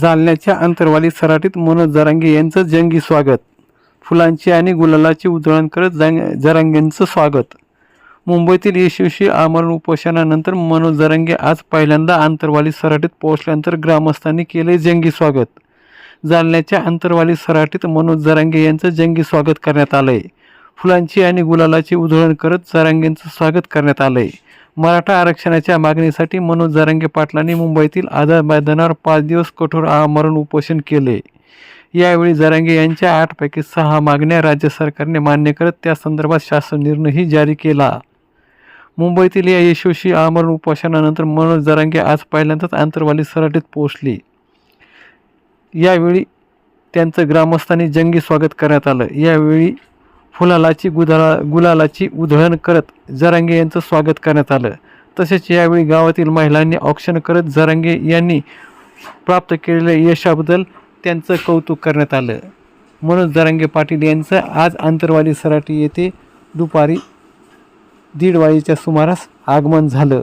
जालन्याच्या अंतरवाली सराटीत मनोज जरांगे यांचं जंगी स्वागत. फुलांची आणि गुलालाची उधळण करत जांग जरांगेंचं स्वागत. मुंबईतील यशस्वी आमरण उपोषणानंतर मनोज जरांगे आज पहिल्यांदा आंतरवाली सराटीत पोहोचल्यानंतर ग्रामस्थांनी केले जंगी स्वागत. जालन्याच्या अंतरवाली सराटीत मनोज जरांगे यांचं जंगी स्वागत करण्यात आलंय. फुलांची आणि गुलालाची उधळण करत जरांगेंचं स्वागत करण्यात आलंय. मराठा आरक्षणाच्या मागणीसाठी मनोज जरांगे पाटलांनी मुंबईतील आझाद मैदानावर पाच दिवस कठोर आमरण उपोषण केले. यावेळी जरांगे यांच्या आठपैकी सहा मागण्या राज्य सरकारने मान्य करत त्या संदर्भात शासन निर्णयही जारी केला. मुंबईतील या यशस्वी आमरण उपोषणानंतर मनोज जरांगे आज पहिल्यांदाच आंतरवाली सराटीत पोहोचली. यावेळी त्यांचं ग्रामस्थांनी जंगी स्वागत करण्यात आलं. यावेळी फुलालाची गुदाला गुलालाची उधळण करत जरांगे यांचं स्वागत करण्यात आलं. तसेच यावेळी गावातील महिलांनी औक्षण करत जरांगे यांनी प्राप्त केलेल्या यशाबद्दल त्यांचं कौतुक करण्यात आलं. मनोज जरांगे पाटील यांचं आज आंतरवाली सराटी येथे दुपारी दीड वाजेच्या सुमारास आगमन झालं.